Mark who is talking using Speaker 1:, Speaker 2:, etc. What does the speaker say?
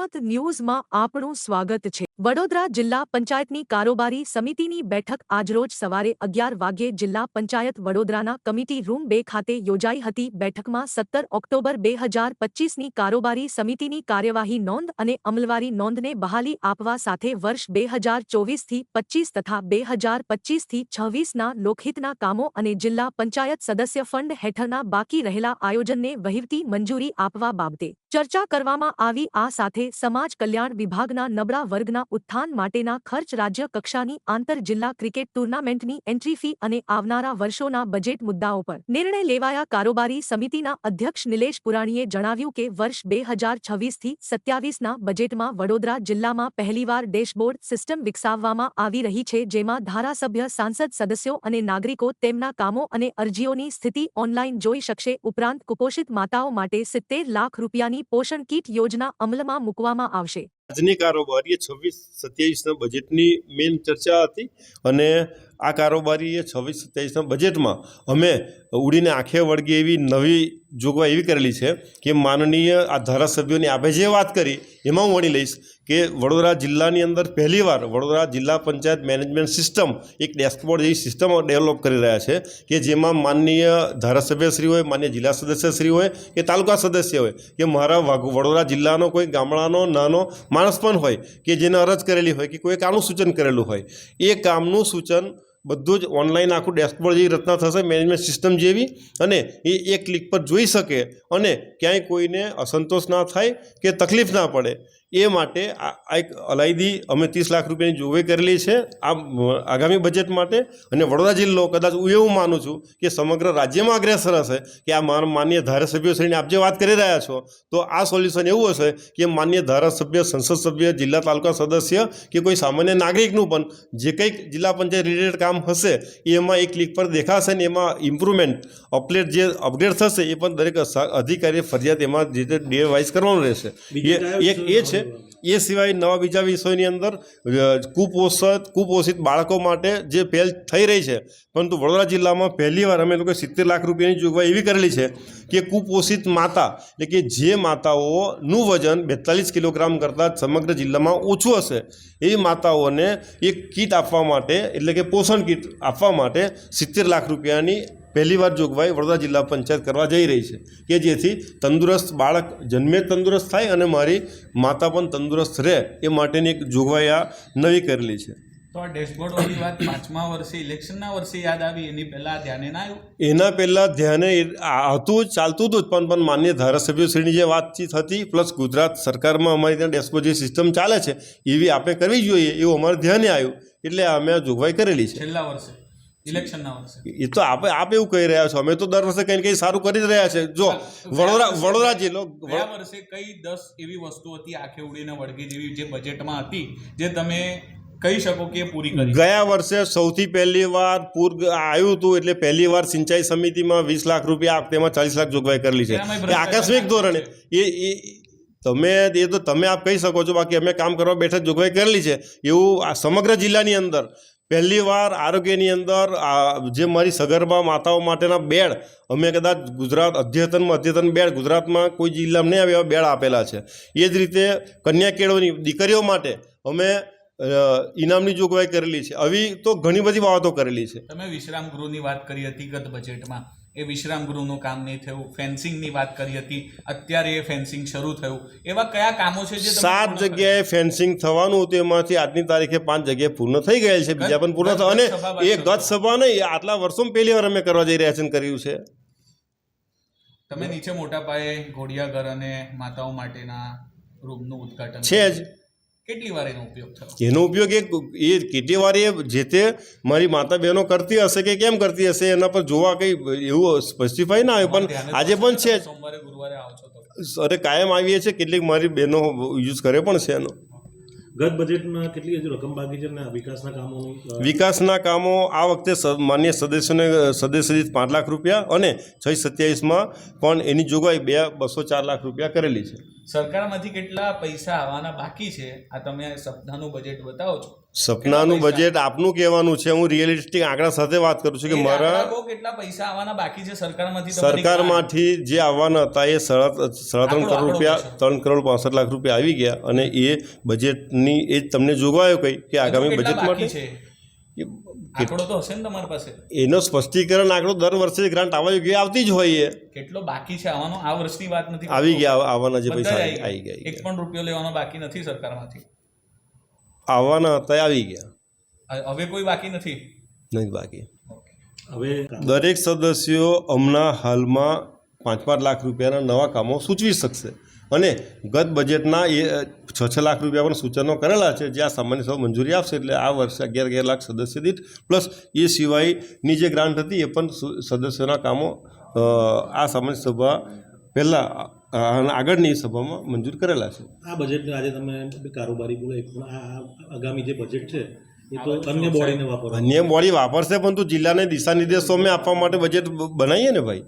Speaker 1: જનમત ન્યૂઝમાં આપણું સ્વાગત છે. વડોદરા જિલ્લા પંચાયતની કારોબારી સમિતિની બેઠક આજરોજ સવારે અગિયાર વાગ્યે જિલ્લા પંચાયત વડોદરાના કમિટી રૂમ બે ખાતે યોજાઈ હતી. બેઠકમાં સત્તર ઓક્ટોબર બે હજાર પચીસની કારોબારી સમિતિની કાર્યવાહી નોંધ અને અમલવારી નોંધને બહાલી આપવા સાથે વર્ષ બે હજાર ચોવીસથી પચીસ તથા બે હજાર પચીસથી છવ્વીસના લોકહિતના કામો અને જિલ્લા પંચાયત સદસ્ય ફંડ હેઠળના બાકી રહેલા આયોજનને વહીવટી મંજૂરી આપવા બાબતે ચર્ચા કરવામાં આવી. આ સાથે સમાજ કલ્યાણ વિભાગના નબળા વર્ગના ઉત્થાન માટેના ખર્ચ રાજ્ય કક્ષાની આંતર જિલ્લા ક્રિકેટ ટુર્નામેન્ટની એન્ટ્રી ફી અને આવનારા વર્ષોના બજેટ મુદ્દાઓ પર નિર્ણય લેવાયા. કારોબારી સમિતિના અધ્યક્ષ નિલેશ પુરાણીએ જણાવ્યું કે વર્ષ બે હજાર છવ્વીસથી સત્યાવીસના બજેટમાં વડોદરા જિલ્લામાં પહેલીવાર ડેશબોર્ડ સિસ્ટમ વિકસાવવામાં આવી રહી છે, જેમાં ધારાસભ્ય, સાંસદ સદસ્યો અને નાગરિકો તેમના કામો અને અરજીઓની સ્થિતિ ઓનલાઈન જોઈ શકશે. ઉપરાંત કુપોષિત માતાઓ માટે સિત્તેર લાખ રૂપિયાની પોષણ કીટ યોજના અમલમાં મૂકવામાં આવશે.
Speaker 2: આજની કારોબારી એ છવ્વીસ સત્યાવીસના બજેટની મેઇન ચર્ચા હતી અને આ કારોબારી એ છવ્વીસ સત્યાવીસના બજેટમાં અમે ઉડીને આંખે વળગે એવી નવી જોગવાઈ એવી કરેલી છે કે માનનીય આ ધારાસભ્યોની આપણે જે વાત કરી એમાં હું વણી લઈશ કે વડોદરા જિલ્લાની અંદર પહેલીવાર વડોદરા જિલ્લા પંચાયત મેનેજમેન્ટ સિસ્ટમ એક ડેસ્કબોર્ડ જેવી સિસ્ટમ ડેવલપ કરી રહ્યા છે કે જેમાં માનનીય ધારાસભ્યશ્રી હોય માન્ય જિલ્લા સદસ્યશ્રી હોય કે તાલુકા સદસ્ય હોય કે મારા વડોદરા જિલ્લાનો કોઈ ગામડાનો, નાનો માણસ પણ હોય કે જેને અરજ કરેલી હોય કે કોઈ કામનું સૂચન કરેલું હોય. એ કામનું સૂચન બધું જ ઓનલાઈન આખું ડેશબોર્ડ જેવી રચના થશે મેનેજમેન્ટ સિસ્ટમ જેવી અને એ એક ક્લિક પર જોઈ શકે અને ક્યાંય કોઈને અસંતોષ ના થાય કે તકલીફ ના પડે. એ માટે આ એક અલાયદી અમે ત્રીસ લાખ રૂપિયાની જોગવાઈ કરેલી છે. આ આગામી બજેટ માટે અને વડોદરા જિલ્લો કદાચ હું એવું માનું છું કે સમગ્ર રાજ્યમાં અગ્રેસર હશે કે આ માન્ય ધારાસભ્યો શ્રીને આપ જે વાત કરી રહ્યા છો તો આ સોલ્યુશન એવું હશે કે માન્ય ધારાસભ્ય સંસદ સભ્ય જિલ્લા તાલુકા સદસ્ય કે કોઈ સામાન્ય નાગરિકનું પણ જે કંઈક જિલ્લા પંચાયત રિલેટેડ કામ હશે એમાં એક ક્લિક પર દેખાશે ને એમાં ઇમ્પ્રુવમેન્ટ અપડેટ જે અપડેટ થશે એ પણ દરેક અધિકારી ફરજિયાત એમાં જે તે ડે વાઇઝ કરવાનું રહેશે. એ એક એ છે એ સિવાય નવા બીજા વિષયોની અંદર કુપોષિત કુપોષિત બાળકો માટે જે પહેલ થઈ રહી છે, પરંતુ વડોદરા જિલ્લામાં પહેલીવાર અમે લોકોએ સિત્તેર લાખ રૂપિયાની જોગવાઈ એવી કરેલી છે કે કુપોષિત માતા, એટલે કે જે માતાઓનું વજન બેતાલીસ કિલોગ્રામ કરતાં સમગ્ર જિલ્લામાં ઓછું હશે એવી માતાઓને એક કીટ આપવા માટે, એટલે કે પોષણ કીટ આપવા માટે સિત્તેર લાખ રૂપિયાની પહેલીવાર જોગવાઈ વડોદરા જિલ્લા પંચાયત કરવા જઈ રહી છે કે જેથી તંદુરસ્ત બાળક જન્મે તંદુરસ્ત થાય અને મારી માતા પણ તંદુરસ્ત રહે એ માટેની એક જોગવાઈ આ નવી કરેલી છે.
Speaker 3: તો આ ડેશબોર્ડ વાત પાંચમા વર્ષે ઇલેક્શનના વર્ષે યાદ આવી? એની પહેલા ધ્યાને ના આવ્યું?
Speaker 2: એના પહેલાં ધ્યાને હતું જ ચાલતું હતું પણ પણ માન્ય ધારાસભ્યશ્રીની જે વાતચીત હતી પ્લસ ગુજરાત સરકારમાં અમારી ત્યાં ડેશબોર્ડ જે સિસ્ટમ ચાલે છે એવી આપણે કરવી જોઈએ એવું અમારે ધ્યાને આવ્યું. એટલે અમે આ જોગવાઈ કરેલી છે.
Speaker 3: છેલ્લા વર્ષે? ઇલેક્શનના વર્ષે.
Speaker 2: એ તો આપ આપ એવું કહી રહ્યા છો. અમે તો દર વર્ષે કંઈ કંઈ સારું કરી જ રહ્યા છે. જો વડોદરા વડોદરા જિલ્લો
Speaker 3: ગયા વર્ષે કઈ દસ એવી વસ્તુ હતી આંખે ઉડીને વળગી જેવી જે બજેટમાં હતી જે તમે કહી શકો કે પૂરી કરી?
Speaker 2: ગયા વર્ષે સૌથી પહેલી વાર પૂર આવ્યું હતું એટલે પહેલી વાર સિંચાઈ સમિતિમાં વીસ લાખ રૂપિયા તેમાં ચાલીસ લાખ જોગવાઈ કરેલી છે. આકસ્મિક ધોરણે. એ એ તમે એ તો તમે આપ કહી શકો છો બાકી અમે કામ કરવા બેઠા જોગવાઈ કરેલી છે. એવું આ સમગ્ર જિલ્લાની અંદર પહેલી વાર આરોગ્યની અંદર જે મારી સગર્ભા માતાઓ માટેના બેડ, અમે કદાચ ગુજરાત અદ્યતનમાં, અદ્યતન બેડ ગુજરાતમાં કોઈ જિલ્લામાં નહીં આવે એવા બેડ આપેલા છે. એ જ રીતે કન્યા કેળવણી દીકરીઓ માટે અમે ઇનામની જોગવાઈ કરેલી છે. આવી તો ઘણી બધી બાબતો કરેલી છે.
Speaker 3: તમે વિશ્રામ ગૃહની વાત કરી હતી ગત બજેટમાં. એ વિશ્રામ ગૃહનું કામ નહીં થયું ફેન્સિંગની વાત કરી હતી અત્યારે એ ફેન્સિંગ શરૂ થયું. એવા કયા કામો છે જે
Speaker 2: સાત જગ્યાએ ફેન્સિંગ થવાનું હતું એમાંથી આજની તારીખે પાંચ જગ્યાએ પૂર્ણ થઈ ગયેલ છે બીજા પણ પૂર્ણ થવા અને એ ગત સભા નહીં આટલા વર્ષોમાં પહેલી વાર અમે કરવા જઈ રહ્યા છે કર્યું છે.
Speaker 3: તમે નીચે મોટા પાયે ઘોડિયાઘર અને માતાઓ માટેના રૂમનું ઉદ્ઘાટન
Speaker 2: છે જ.
Speaker 3: કેટલી વાર એનો ઉપયોગ થયો?
Speaker 2: એનો ઉપયોગ એ એ કેટલી વાર એ જે તે મારી માતા બહેનો કરતી હશે કે કેમ કરતી હશે એના પર જોવા કંઈ એવું સ્પેસિફાઈ ના આવે પણ આજે પણ છે
Speaker 3: સોમવારે ગુરુવારે આવો છો
Speaker 2: અરે કાયમ આવીએ છીએ કેટલીક મારી બહેનો યુઝ કરે પણ છે એનો.
Speaker 4: ગત બજેટમાં કેટલી હજુ રકમ બાકી છે અને વિકાસના કામોની
Speaker 2: વિકાસના કામો આ વખતે માન્ય સદસ્યોને સદસ્ય દીઠ પાંચ લાખ રૂપિયા અને છ સત્યાવીસમાં પણ એની જોગવાઈ બે બસો ચાર લાખ રૂપિયા કરેલી છે.
Speaker 3: સરકારમાંથી કેટલા પૈસા આવવાના બાકી છે? આ તમે સપનાનું બજેટ બતાવો છો.
Speaker 2: સપનાનું બજેટ આપનું કહેવાનું છે. હું રિયલિસ્ટિક આંકડા સાથે વાત કરું છું કે મારા
Speaker 3: કેટલા પૈસા આવવાના બાકી છે સરકારમાંથી
Speaker 2: સરકારમાંથી જે આવવાના હતા એ સાડા સાડા ત્રણ કરોડ રૂપિયા ત્રણ કરોડ પાસઠ લાખ રૂપિયા આવી ગયા અને એ બજેટની એ તમને જોગવાયો કઈ કે આગામી બજેટ માટે?
Speaker 3: છે? આંકડો તો હશે ને તમારી પાસે?
Speaker 2: એનો સ્પષ્ટીકરણ આંકડો દર વર્ષે ગ્રાન્ટ આવવા જોઈએ આવતી જ હોય એ.
Speaker 3: કેટલો બાકી છે? આવવાનો આ વર્ષની વાત નથી
Speaker 2: આવી ગયા આવવાના જે પૈસા આવી ગયા
Speaker 3: એક પણ રૂપિયો લેવાનો બાકી નથી સરકારમાંથી.
Speaker 2: આવવાના હતા આવી ગયા.
Speaker 3: હવે- હવે કોઈ બાકી નથી?
Speaker 2: નહીં બાકી.
Speaker 4: હવે
Speaker 2: દરેક સદસ્યો હમણાં હાલમાં પાંચ પાંચ લાખ રૂપિયાના નવા કામો સૂચવી શકશે. અને ગત બજેટના એ છ છ લાખ રૂપિયા પણ સૂચનો કરેલા છે જે આ સામાન્ય સભા મંજૂરી આપશે એટલે આ વર્ષે અગિયાર અગિયાર લાખ સદસ્ય દીઠ પ્લસ એ સિવાયની જે ગ્રાન્ટ હતી એ પણ સુ- સદસ્યોના કામો આ સામાન્ય સભા પહેલાં આગળની સભામાં મંજૂર કરેલા છે.
Speaker 4: આ બજેટને આજે તમે કારોબારી બોલાય પણ આ આગામી જે બજેટ છે એ તો અન્ય બોડીને વાપરવા
Speaker 2: અન્ય બોડી વાપરશે પરંતુ જિલ્લાને દિશા નિર્દેશો અમે આપવા માટે બજેટ બનાવીએ ને ભાઈ?